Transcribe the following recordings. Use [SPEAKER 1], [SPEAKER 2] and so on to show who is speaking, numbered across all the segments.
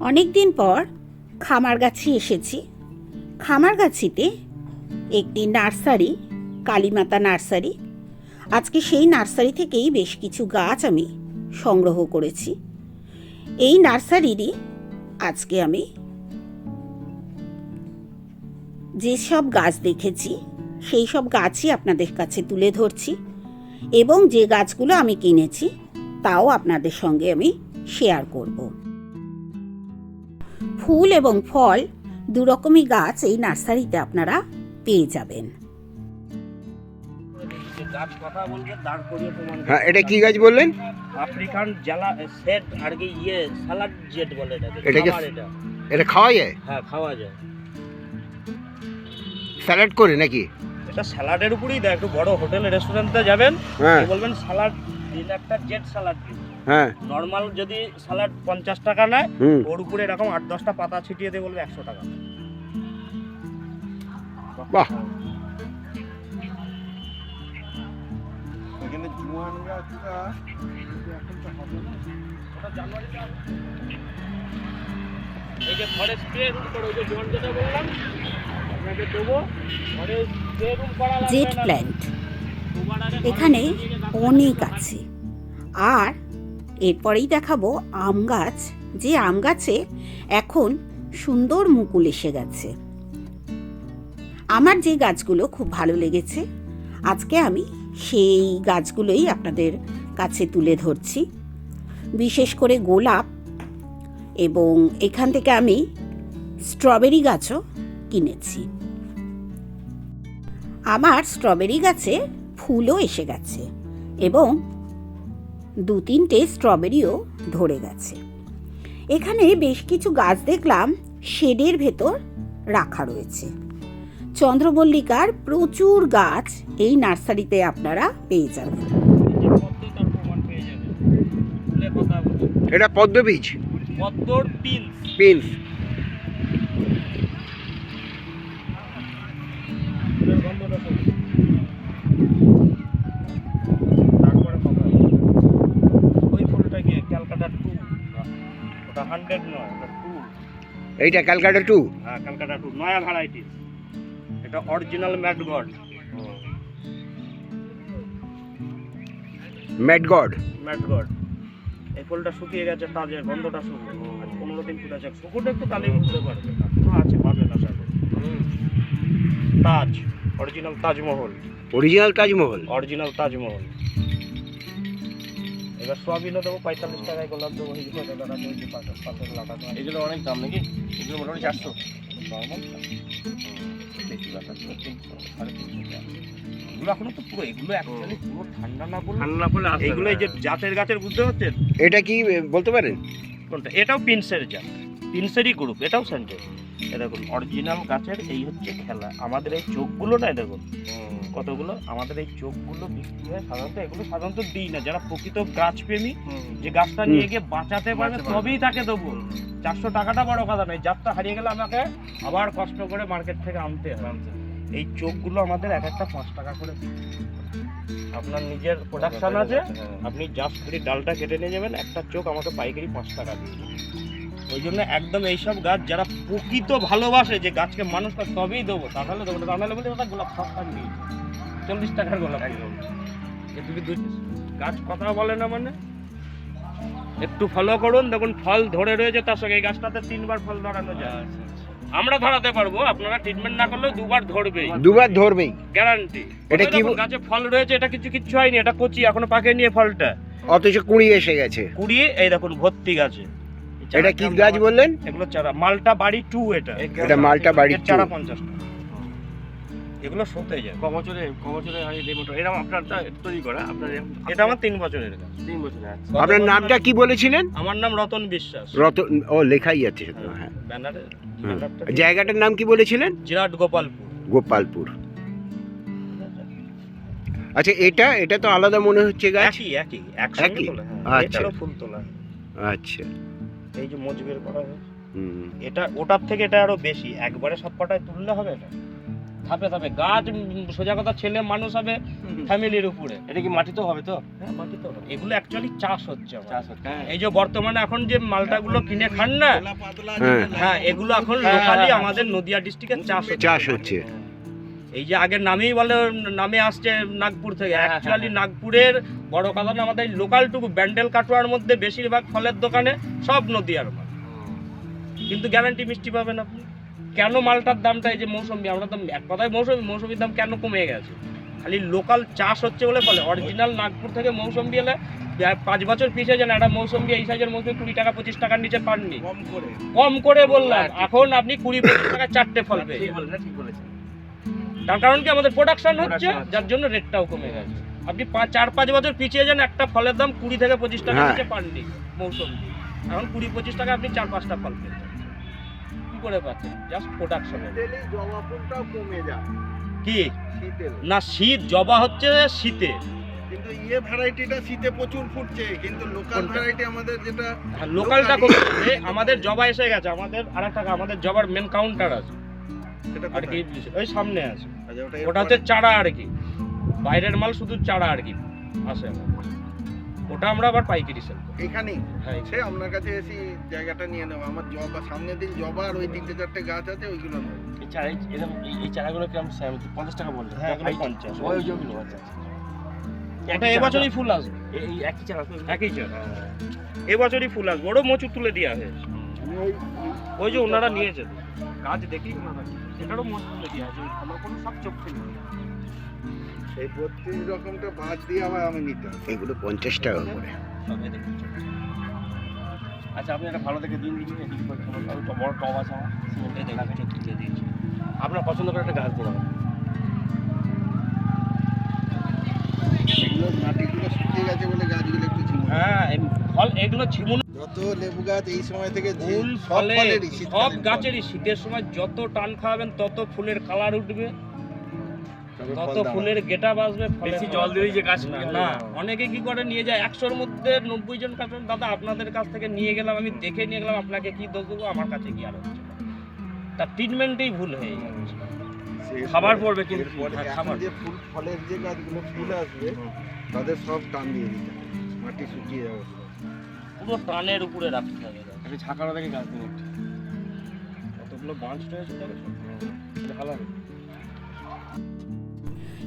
[SPEAKER 1] অনেক দিন পর খামারগাছি এসেছি। খামারগাছিতে একটি নার্সারি, কালীমাতা নার্সারি। আজকে সেই নার্সারি থেকেই বেশ কিছু গাছ আমি সংগ্রহ করেছি। এই নার্সারিরই আজকে আমি যেসব গাছ দেখেছি, সেই সব গাছই আপনাদের কাছে তুলে ধরছি এবং যে গাছগুলো আমি কিনেছি, তাও আপনাদের সঙ্গে আমি শেয়ার করব। ফুল এবং ফল দুরকমই গাছ এই নার্সারিতে আপনারা পেয়ে যাবেন।
[SPEAKER 2] গাছ কথা বলবে দাঁড় করিয়ে প্রমাণ
[SPEAKER 3] হ্যাঁ এটা কি গাছ বললেন?
[SPEAKER 2] আফ্রিকান জ্বালা সেট আর কি ইয়ে সালাড জেট বলে এটাকে
[SPEAKER 3] এটাকে-
[SPEAKER 2] এটা।
[SPEAKER 3] এটা খাওয়া যায়?
[SPEAKER 2] হ্যাঁ খাওয়া যায়।
[SPEAKER 3] স্যালাড করে নাকি?
[SPEAKER 2] এটা স্যালাডের উপরেই দেয় একটু বড় হোটেল রেস্টুরেন্টে যাবেন
[SPEAKER 3] হ্যাঁ।
[SPEAKER 2] বলবেন? সালাড দিন একটা জেট সালাড দিন
[SPEAKER 3] হ্যাঁ।
[SPEAKER 2] নর্মাল যদি সালাড পঞ্চাশ টাকা নেয় ওর উপরে এরকম আট দশটা পাতা ছিটিয়ে দিয়ে বলবে একশো টাকা।
[SPEAKER 3] বাহ।
[SPEAKER 2] ওটা জানুয়ারিতে এই যে ঘরে স্প্রে রুম করে ওই যে জল যেটা বললাম আপনাকে দেবো। ঘরে স্প্রে রুম করা
[SPEAKER 1] জেট প্ল্যান্ট এখানে অনেক আছে। আর এরপরেই দেখাবো আম গাছ। যে আম গাছে এখন সুন্দর মুকুল এসে গেছে। আমার যে গাছগুলো খুব ভালো লেগেছে, আজকে আমি সেই গাছগুলোই আপনাদের কাছে তুলে ধরছি। বিশেষ করে গোলাপ এবং এখান থেকে আমি স্ট্রবেরি গাছও কিনেছি। আমার স্ট্রবেরি গাছে ফুলও এসে গেছে এবং দু তিনটে স্ট্রবেরিও ধরে গেছে। এখানে বেশ কিছু গাছ দেখলাম শেডের ভেতর রাখা রয়েছে। চন্দ্রমল্লিকার প্রচুর গাছ এই নার্সারিতে আপনারা পেয়ে যাবেন।
[SPEAKER 3] এটা পদ্ম বীজ
[SPEAKER 2] পদ্মর পিন
[SPEAKER 3] পিন্স। এইটা ক্যালকাটা টু?
[SPEAKER 2] হ্যাঁ ক্যালকাটা টু নয়া ভ্যারাইটি। এটা original mat god.
[SPEAKER 3] Mad god?
[SPEAKER 2] Mat god. এই ফুলটা শুকিয়ে গেছে তাজের গন্ধটা শুকনো আজ পনেরো দিন ফুল আছে শুকুরটা একটু তালেই বুঝতে পারবে আছে পাবেন আশা করি। Taj original Taj Mahal.
[SPEAKER 3] Original Taj Mahal?
[SPEAKER 2] Original Taj Mahal. এবার সোয়াবিনও দেবো পঁয়তাল্লিশ টাকায় গোলাপ দেবো যে দাদা ওই যে পাশে পাশের লাটা এগুলো অনেক দাম নাকি? এগুলো মোটামুটি চারশো। টাকা।
[SPEAKER 3] এটা কি বলতে পারেন?
[SPEAKER 2] কোনটা? এটাও পিনসের জাত। পিনসেরই গ্রুপ এটাও সেন্টার। এ দেখুন অরিজিনাল গাছের এই হচ্ছে খেলা। আমাদের এই চোখগুলো না দেখুন। কতগুলো? আমাদের এই চোখগুলো বিক্রি হয় সাধারণত এগুলো সাধারণত দিই না। যারা প্রকৃত গাছ প্রেমী যে গাছটা নিয়ে গিয়ে বাঁচাতে পারবে তবেই তাকে দেবো। চারশো টাকাটা বড় কথা নয় যাত্রা হারিয়ে গেলে আমাকে আবার কষ্ট করে মার্কেট থেকে আনতে হয়। এই চোখগুলো আমাদের এক একটা পাঁচ টাকা করে আপনার নিজের প্রোডাকশন আছে? আপনি জাস্ট খালি ডালটা কেটে নিয়ে যাবেন একটা চোখ আমাকে পাইকারি পাঁচ টাকা দিয়ে। ওই জন্য একদম এইসব গাছ যারা প্রকৃত ভালোবাসে যে গাছকে মানুষ করে তবেই দেবো তাহলে দেবো না। তাহলে বলে ওটা গোলাপ সস্তা নিয়ে চল্লিশ টাকার গোলাপ এ তুমি গাছ কথা বলে না মানে? একটু ফলো করুন দেখুন ফল ধরে রয়েছে তার সঙ্গে। এই গাছটাতে তিনবার ফল ধরানো যায়। আমরা ধরাতে পারব আপনারা ট্রিটমেন্ট না করলেও দুবার ধরবেই।
[SPEAKER 3] দুবার ধরবেই।
[SPEAKER 2] গ্যারান্টি
[SPEAKER 3] এটা কি
[SPEAKER 2] গাছে ফল রয়েছে এটা কিছু কিচ্ছু হয়নি এটা কচি এখনও পাকে নিয়ে ফলটা।
[SPEAKER 3] অথচ কুড়ি এসে গেছে।
[SPEAKER 2] কুড়িয়ে এই দেখুন ভর্তি গাছে।
[SPEAKER 3] এটা কি গাছ বললেন?
[SPEAKER 2] এগুলো চারা মালটা বাড়ি টু এটা।
[SPEAKER 3] এটা মালটা বাড়ি
[SPEAKER 2] চারা পঞ্চাশ এগুলো সতে যায়।
[SPEAKER 4] কবছরে কবছরে হয় লেমন এরকম আপনারটা তৈরি করা আপনার
[SPEAKER 2] এটা আমার তিন বছরের গাছ
[SPEAKER 4] তিন বছরে আছে
[SPEAKER 3] আপনার নামটা কি বলেছিলেন?
[SPEAKER 2] আমার নাম রতন বিশ্বাস।
[SPEAKER 3] রতন ও লেখাই আছে তো, হ্যাঁ
[SPEAKER 2] ব্যানারে
[SPEAKER 3] জায়গাটার নাম কি বলেছিলেন?
[SPEAKER 2] জিরাট গোপালপুর।
[SPEAKER 3] গোপালপুর। আচ্ছা এটা এটা তো আলাদা মনে হচ্ছে গাছ?
[SPEAKER 2] একই একই একসঙ্গে
[SPEAKER 3] একই?
[SPEAKER 2] তোলা হ্যাঁ।
[SPEAKER 3] আচ্ছা।
[SPEAKER 2] ফুল তোলা।
[SPEAKER 3] আচ্ছা।
[SPEAKER 2] এই যে মজবের করা হয়েছে। এটা ওটার থেকে এটা আরও বেশি। একবারে সব কটায় তুললে হবে না ধাপে ধাপে। গাছ সোজা কথা ছেলে মানুষ হবে ফ্যামিলির উপরে।
[SPEAKER 4] এটা কি মাটি তো হবে তো?
[SPEAKER 2] হ্যাঁ বাকি তো এগুলো অ্যাকচুয়ালি চাষ হচ্ছে
[SPEAKER 4] চাষ হচ্ছে হ্যাঁ।
[SPEAKER 2] এই যে বর্তমানে এখন যে মালটাগুলো কিনে খান না
[SPEAKER 3] হ্যাঁ।
[SPEAKER 2] হ্যাঁ এগুলো এখন লোকালি আমাদের নদিয়া ডিস্ট্রিক্টের চাষ
[SPEAKER 3] চাষ হচ্ছে।
[SPEAKER 2] এই যে আগের নামেই বলে নামে আসছে নাগপুর থেকে।
[SPEAKER 4] হ্যাঁ,
[SPEAKER 2] অ্যাকচুয়ালি
[SPEAKER 4] হ্যাঁ।
[SPEAKER 2] নাগপুরের বড় কথা না আমাদের লোকালটুকু ব্যান্ডেল কাটোয়ার মধ্যে বেশিরভাগ ফলের দোকানে সব নদিয়ার মাল। কিন্তু গ্যারান্টি মিষ্টি পাবেন আপনি। কেন মালটার দামটা এই যে মৌসুমি? আমরা তো এক কথায় মৌসুমি মৌসুমির দাম কেন কমে গেছে? খালি লোকাল চাষ হচ্ছে বলে বলে। অরিজিনাল নাগপুর থেকে মৌসুমি এলে পাঁচ বছর পিছিয়ে যান। একটা মৌসুমি এই সাইজের মৌসুমি কুড়ি টাকা পঁচিশ টাকার নিচে পাননি।
[SPEAKER 5] কম করে।
[SPEAKER 2] কম বললাম। এখন আপনি কুড়ি পঁচিশ টাকা চারটে ফল পেয়ে
[SPEAKER 4] ঠিক বলেছেন।
[SPEAKER 2] তার কারণ কি? আমাদের প্রোডাকশন হচ্ছে যার জন্য রেটটাও কমে গেছে। আপনি পাঁচ চার পাঁচ বছর পিছিয়ে যান একটা ফলের দাম কুড়ি থেকে পঁচিশ টাকা
[SPEAKER 3] হ্যাঁ।
[SPEAKER 2] নিচে পাননি মৌসুম এখন কুড়ি পঁচিশ টাকা আপনি চার পাঁচটা ফল পেয়ে কি করে পাচ্ছেন? জাস্ট প্রোডাকশনের
[SPEAKER 5] শীতেলেই জবা ফুলটাও কমে যায়।
[SPEAKER 2] কি? না শীত জবা হচ্ছে শীতে।
[SPEAKER 5] কিন্তু ইয়ে ভ্যারাইটিটা শীতে প্রচুর ফুটছে কিন্তু লোকাল ভ্যারাইটি আমাদের যেটা
[SPEAKER 2] লোকালটা কমে আমাদের জবা এসে গেছে। আমাদের আর একটা আমাদের জবার মেন কাউন্টার আছে। আর কি ওই সামনে আছে।
[SPEAKER 5] আচ্ছা, ওটা
[SPEAKER 2] হচ্ছে চারা আর কি। বাইরের মাল শুধু চারা আর কি। আসে। ওটা আমরা আবার পাইকারি সেল
[SPEAKER 5] এখানেই?
[SPEAKER 2] হ্যাঁ
[SPEAKER 5] সে আপনার কাছে এসে জায়গাটা নিয়ে নেব। আমার জবা সামনের দিন জবা আর ওই তিনটে চারটে গাছ আছে ওইগুলো নেব।
[SPEAKER 4] এই চারা এরকম এই- চারাগুলো স্যাম পঞ্চাশ টাকা বললেন।
[SPEAKER 2] হ্যাঁ? 50
[SPEAKER 4] ওই ওইগুলো আচ্ছা।
[SPEAKER 2] ওটা এবছরই ফুল আসবে।
[SPEAKER 4] এই একই চারা
[SPEAKER 2] একই চারা। এবছরই ফুল আসবে। ওরও মচু তুলে দেওয়া হয়েছে।
[SPEAKER 5] ওই
[SPEAKER 2] যে ওনারা নিয়েছে। গাছ দেখি ওনারা। এটারও মচু তুলে দেওয়া আছে আমার কোনো সব চোখ ফেলে
[SPEAKER 5] এই বত্রিশ রকমটা বাদ দিয়ে আবার আমি নিতে হবে।
[SPEAKER 3] এগুলো পঞ্চাশ টাকা করে।
[SPEAKER 4] আচ্ছা আপনি একটা ভালো দেখে দিন দিন বড় টব আছে আমার
[SPEAKER 2] তুলে দিয়েছি।
[SPEAKER 4] আপনার পছন্দ করে একটা গাছ আমার
[SPEAKER 5] এগুলো মাটিগুলো শুকিয়ে গেছে বলে গাছগুলো একটু
[SPEAKER 2] হ্যাঁ ফল এগুলো ছিমুন
[SPEAKER 5] যত লেবু গাছ এই সময় থেকে
[SPEAKER 2] ফুল ফলে সব গাছেরই শীতের সময় যত টান খাওয়াবেন তত ফুলের কালার উঠবে। তত ফুলের গেটা বাজবে
[SPEAKER 4] বেশি জল দিলেই যে গাছ
[SPEAKER 2] না, না অনেকে কি করে নিয়ে যায়? একশোর মধ্যে নব্বই জন কাছে দাদা আপনাদের কাছ থেকে নিয়ে গেলাম আমি দেখে নিয়ে গেলাম আপনাকে কি দোষ দেবো? আমার কাছে কি আর হচ্ছে তার ট্রিটমেন্টেই ভুল হয়ে যাচ্ছে
[SPEAKER 4] খাবার পড়বে কিন্তু।
[SPEAKER 2] হ্যাঁ, খাবার।
[SPEAKER 5] যে ফুল ফলের যে গাছগুলো ফুল আসবে তাদের সব টান দিয়ে দিতে মাটি শুকিয়ে যাবে পুরো।
[SPEAKER 2] টানের উপরে রাখতে হবে।
[SPEAKER 4] একটা ঝাঁকানো দেখে গাছ দিন একটা
[SPEAKER 2] কতগুলো বাঁশ রয়েছে
[SPEAKER 4] ভালো হবে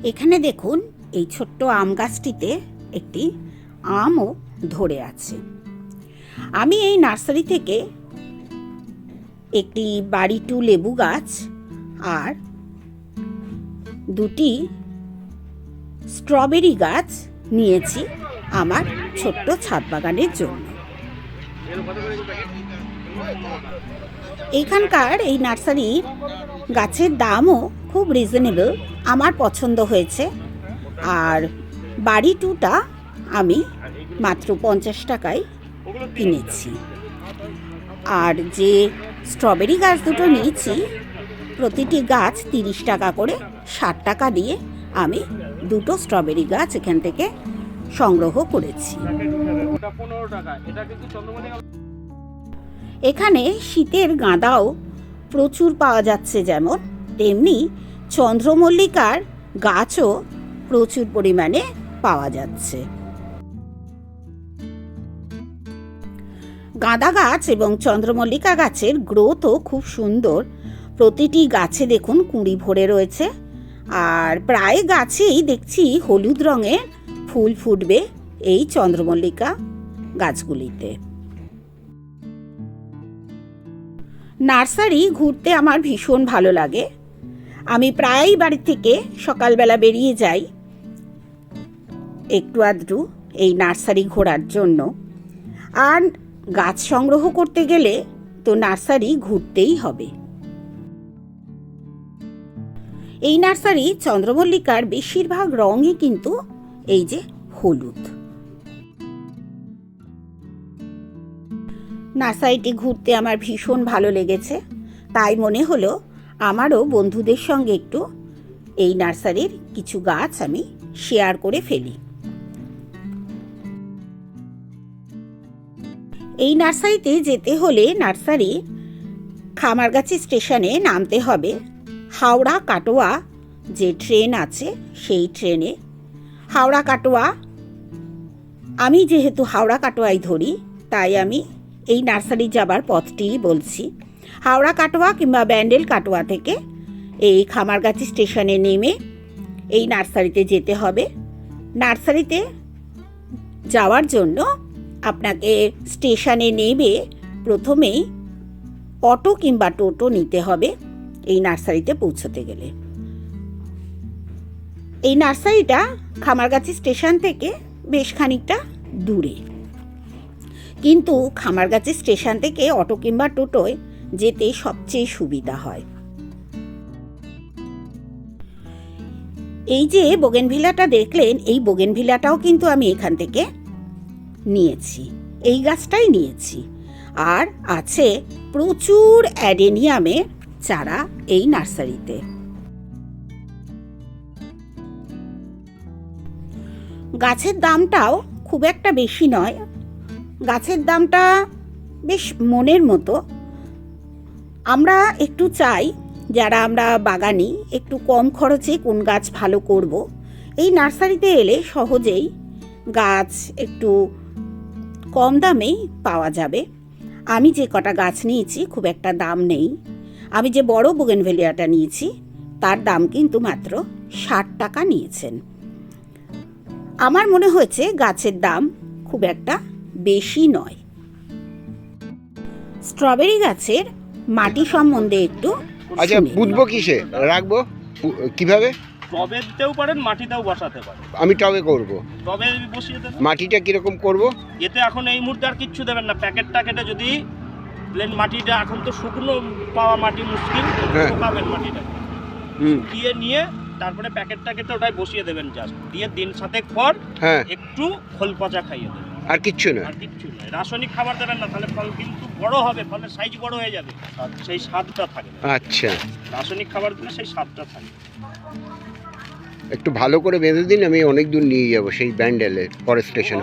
[SPEAKER 1] এখানে দেখুন এই ছোট্ট আম গাছটিতে একটি আমও ধরে আছে আমি এই নার্সারি থেকে একটি বাড়ি টু লেবু গাছ আর দুটি স্ট্রবেরি গাছ নিয়েছি আমার ছোট্ট ছাদ বাগানের জন্য এইখানকার এই নার্সারির গাছের দামও খুব রিজনেবল আমার পছন্দ হয়েছে। আর বাড়ি টুটা আমি মাত্র পঞ্চাশ টাকায় কিনেছি। আর যে স্ট্রবেরি গাছ দুটো নিয়েছি, প্রতিটি গাছ তিরিশ টাকা করে, ষাট টাকা দিয়ে আমি দুটো স্ট্রবেরি গাছ এখান থেকে সংগ্রহ করেছি। এখানে শীতের গাঁদাও প্রচুর পাওয়া যাচ্ছে যেমন, তেমনি চন্দ্রমল্লিকার গাছও প্রচুর পরিমাণে পাওয়া যাচ্ছে। গাঁদা গাছ এবং চন্দ্রমল্লিকা গাছের গ্রোথও খুব সুন্দর। প্রতিটি গাছে দেখুন কুঁড়ি ভরে রয়েছে। আর প্রায় গাছেই দেখছি হলুদ রঙের ফুল ফুটবে। এই চন্দ্রমল্লিকা গাছগুলিতে। নার্সারি ঘুরতে আমার ভীষণ ভালো লাগে। আমি প্রায়ই বাড়ি থেকে সকালবেলা বেরিয়ে যাই। একটু আধটু এই নার্সারি ঘোরার জন্য। আর গাছ সংগ্রহ করতে গেলে তো নার্সারি ঘুরতেই হবে। এই নার্সারি চন্দ্রমল্লিকার বেশিরভাগ রঙই কিন্তু এই যে হলুদ। নার্সারিটি ঘুরতে আমার ভীষণ ভালো লেগেছে। তাই মনে হলো আমারও বন্ধুদের সঙ্গে একটু এই নার্সারির কিছু গাছ আমি শেয়ার করে ফেলি। এই নার্সারিতে যেতে হলে নার্সারি খামারগাছি স্টেশনে নামতে হবে। হাওড়া কাটোয়া যে ট্রেন আছে সেই ট্রেনে। হাওড়া কাটোয়া, আমি যেহেতু হাওড়া কাটোয়াই ধরি, তাই আমি এই নার্সারি যাবার পথটিই বলছি। হাওড়া কাটোয়া কিংবা ব্যান্ডেল কাটোয়া থেকে এই খামারগাছি স্টেশনে নেমে এই নার্সারিতে যেতে হবে। নার্সারিতে যাওয়ার জন্য আপনাকে স্টেশনে নেমে প্রথমেই অটো কিংবা টোটো নিতে হবে এই নার্সারিতে পৌঁছতে গেলে। এই নার্সারিটা খামারগাছি স্টেশন থেকে বেশ খানিকটা দূরে। কিন্তু খামারগাছি স্টেশন থেকে অটো কিংবা টোটোয় যেতে সবচেয়ে সুবিধা হয়। এই যে বোগেনভিলাটা দেখলেন, এই বোগেনভিলাটাও কিন্তু আমি এখান থেকে নিয়েছি। এই গাছটাই নিয়েছি। আর আছে প্রচুর অ্যাডেনিয়ামের চারা এই নার্সারিতে। গাছের দামটাও খুব একটা বেশি নয় গাছের দামটা বেশ মনের মতো। আমরা একটু চাই, যারা আমরা বাগানি, একটু কম খরচে কোন গাছ ভালো করব। এই নার্সারিতে এলে সহজেই গাছ একটু কম দামেই পাওয়া যাবে। আমি যে কটা গাছ নিয়েছি, খুব একটা দাম নেই। আমি যে বড় বোগেনভেলিয়াটা নিয়েছি, তার দাম কিন্তু মাত্র ষাট টাকা নিয়েছেন। আমার মনে হয়েছে গাছের দাম খুব একটা বেশি নয়। স্ট্রবেরি গাছের মাটি সম্বন্ধে একটু
[SPEAKER 3] আচ্ছা। বুঝব কিসে? রাখব? কীভাবে?
[SPEAKER 2] টবে দিতেও পারেন মাটিতেও বসাতে পারেন।
[SPEAKER 3] আমি টবে করব।
[SPEAKER 2] টবে বসিয়ে দেবেন।
[SPEAKER 3] মাটিটা কীরকম করব?
[SPEAKER 2] এতে এখন এই মুহূর্তে আর কিচ্ছু দেবেন না। প্যাকেট ট্যাকেটে যদি প্লেন মাটিটা এখন তো শুকনো পাওয়া মাটি মুশকিল
[SPEAKER 3] হ্যাঁ।
[SPEAKER 2] শুকাবেন মাটিটা।
[SPEAKER 3] হুম।
[SPEAKER 2] দিয়ে নিয়ে তারপরে প্যাকেট ট্যাকেটে ওটাই বসিয়ে দেবেন জাস্ট দিয়ে দিন সাতেক পর
[SPEAKER 3] হ্যাঁ।
[SPEAKER 2] একটু খোল পচা খাইয়ে দেবেন।
[SPEAKER 3] আর কিচ্ছু না।
[SPEAKER 2] আর কিচ্ছু নয় রাসায়নিক খাবার দেবেন না তাহলে ফল কিন্তু বড় হবে ফলের সাইজ বড় হয়ে যাবে। সেই স্বাদটা থাকবে
[SPEAKER 3] আচ্ছা।
[SPEAKER 2] রাসায়নিক খাবার দিলে সেই স্বাদটা থাকবে
[SPEAKER 3] একটু ভালো করে বেঁধে দিন আমি অনেক দূর নিয়ে যাব সেই ব্যান্ডেলে পরের স্টেশন